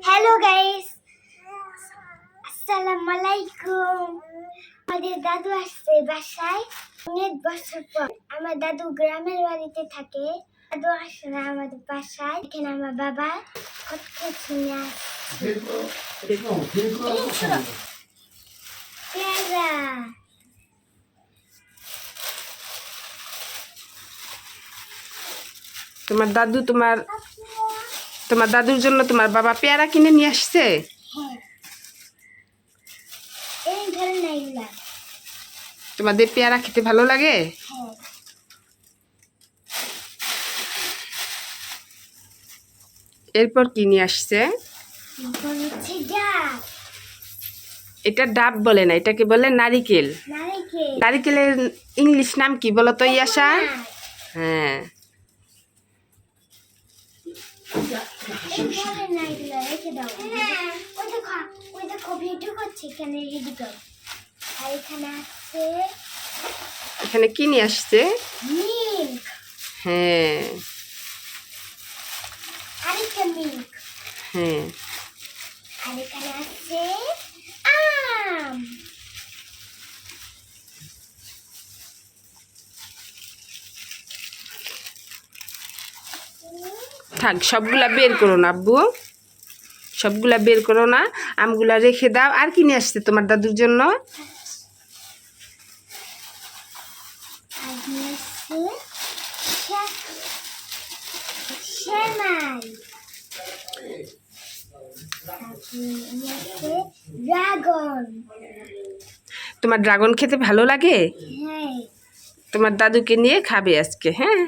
Hello guys আসসালামু আলাইকুম আমাদের দাদু আসছে বাসায়। অনেক বছর পর। আমার দাদু গ্রামের বাড়িতে থাকে। দাদু আসে না আমাদের বাসায়। এখানে আমার বাবা কত কিছু পেয়ারা। তোমার দাদু তোমার তোমার দাদুর জন্য তোমার বাবা পেয়ারা কিনে নিয়ে আসছে? তোমাদের পেয়ারা খেতে ভালো লাগে? এরপর কি নিয়ে আসছে? এটা ডাব বলে না এটাকে বলে নারিকেল। নারিকেল। নারিকেলের ইংলিশ নাম কি বলো তো ইয়াসা হ্যাঁ। রেখে দাও ওই দেখো ওই দেখো ভিডিও করছে এখানে রেডি কর আর এখানে আছে এখানে কি নিয়ে আসছে? মিল্ক হ্যাঁ। আরেকটা মিল্ক হ্যাঁ। আর এখানে আছে আম থাক সবগুলা বের করো না আব্বু। সবগুলা বের করো না আমগুলা রেখে দাও। আর কি নিয়ে আসছে তোমার দাদুর জন্য? তোমার ড্রাগন খেতে ভালো লাগে? হ্যাঁ। তোমার দাদুকে নিয়ে খাবে আজকে হ্যাঁ?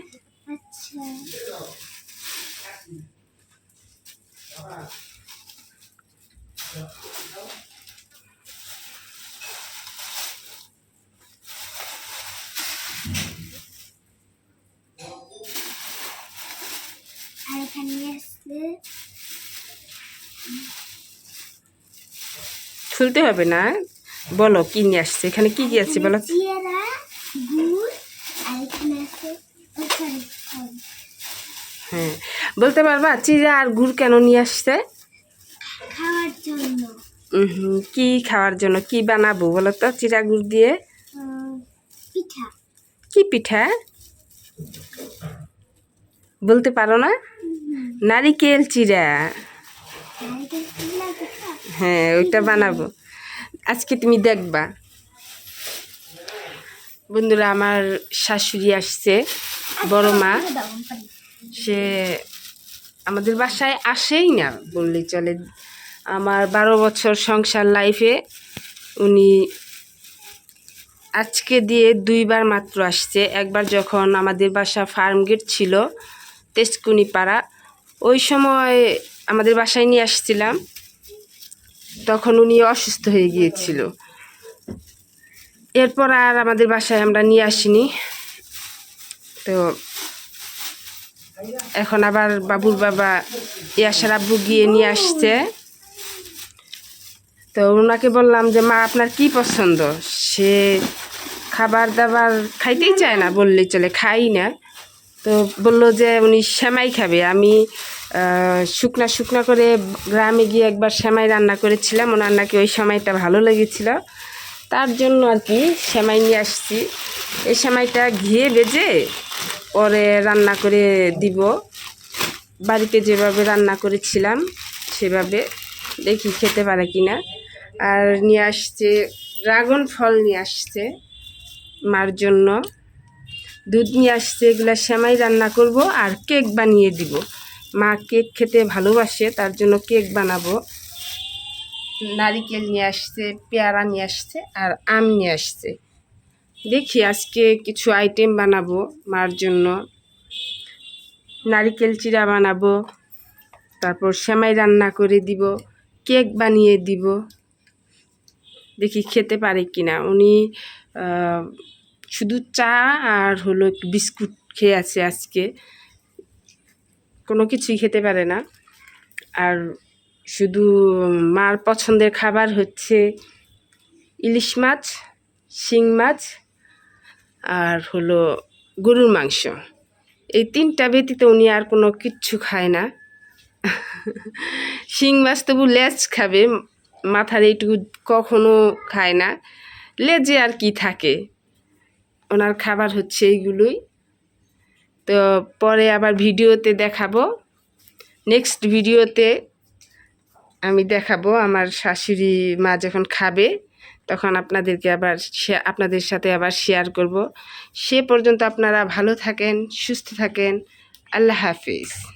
আচ্ছা। খুলতে হবে না। বলো কি নিয়ে আসছে? এখানে কি কি আছে বলো? সরি হ্যাঁ বলতে পারবা চিরা আর গুড় কেন নিয়ে আসছে? খাওয়ার জন্য। কি খাওয়ার জন্য? কি বানাবো বলো তো চিরা গুড় দিয়ে? পিঠা। কি পিঠা? বলতে পারো না? নারিকেল চিরা হ্যাঁ ওইটা বানাবো। আজকে তুমি দেখবা। বন্ধুরা আমার শাশুড়ি আসছে বড় মা। পারি। সে আমাদের বাসায় আসেই না বললে চলে। আমার বারো বছর সংসার লাইফে উনি আজকে দিয়ে দুইবার মাত্র আসছে। একবার যখন আমাদের বাসা ফার্ম গেট ছিল তেজকুনি পাড়া ওই সময় আমাদের বাসায় নিয়ে আসছিলাম। তখন উনি অসুস্থ হয়ে গিয়েছিল। এরপর আর আমাদের বাসায় আমরা নিয়ে আসিনি। তো এখন আবার বাবুর বাবা ইয়াসার আব্বু গিয়ে নিয়ে আসছে। তো ওনাকে বললাম যে, মা, আপনার কি পছন্দ? সে খাবার দাবার খাইতেই চায় না, বললে চলে, খাই না। তো বলল যে, উনি সেমাই খাবে। আমি শুকনা শুকনা করে গ্রামে গিয়ে একবার সেমাই রান্না করেছিলাম। ওনার নাকি ওই সময়টা ভালো লেগেছিল। তার জন্য আর কি সেমাই নিয়ে আসছি। এই সেমাইটা ঘিয়ে বেজে পরে রান্না করে দিব। বাড়িতে যেভাবে রান্না করেছিলাম, সেভাবে দেখি খেতে পারে কি না আর নিয়ে আসছে, ড্রাগন ফল নিয়ে আসছে মার জন্য। দুধ নিয়ে আসছে, এগুলা সেমাই রান্না করব আর কেক বানিয়ে দিব। মা কেক খেতে ভালোবাসে, তার জন্য কেক বানাবো। নারিকেল নিয়ে আসছে, পেয়ারা নিয়ে আসছে আর আম নিয়ে আসছে। দেখি আজকে কিছু আইটেম বানাবো মার জন্য। নারিকেল চিরা বানাবো, তারপর সেমাই রান্না করে দিব, কেক বানিয়ে দিব। দেখি খেতে পারে কি না উনি শুধু চা আর হলো বিস্কুট খেয়ে আছে আজকে। কোনো কিছুই খেতে পারে না। আর শুধু মার পছন্দের খাবার হচ্ছে ইলিশ মাছ, শিং মাছ আর হলো গরুর মাংস। এই তিনটা ব্যতীত উনি আর কোনো কিচ্ছু খায় না। শিং মাছ তবু লেজ খাবে, মাথার এইটুকু কখনো খায় না। লেজে আর কি থাকে? ওনার খাবার হচ্ছে এইগুলোই। তো পরে আবার ভিডিওতে দেখাবো। নেক্সট ভিডিওতে আমি দেখাবো। আমার শাশুড়ি মা যখন খাবে তখন আপনাদেরকে আবার আপনাদের সাথে আবার শেয়ার করব। সে পর্যন্ত আপনারা ভালো থাকেন, সুস্থ থাকেন। আল্লাহ হাফিজ।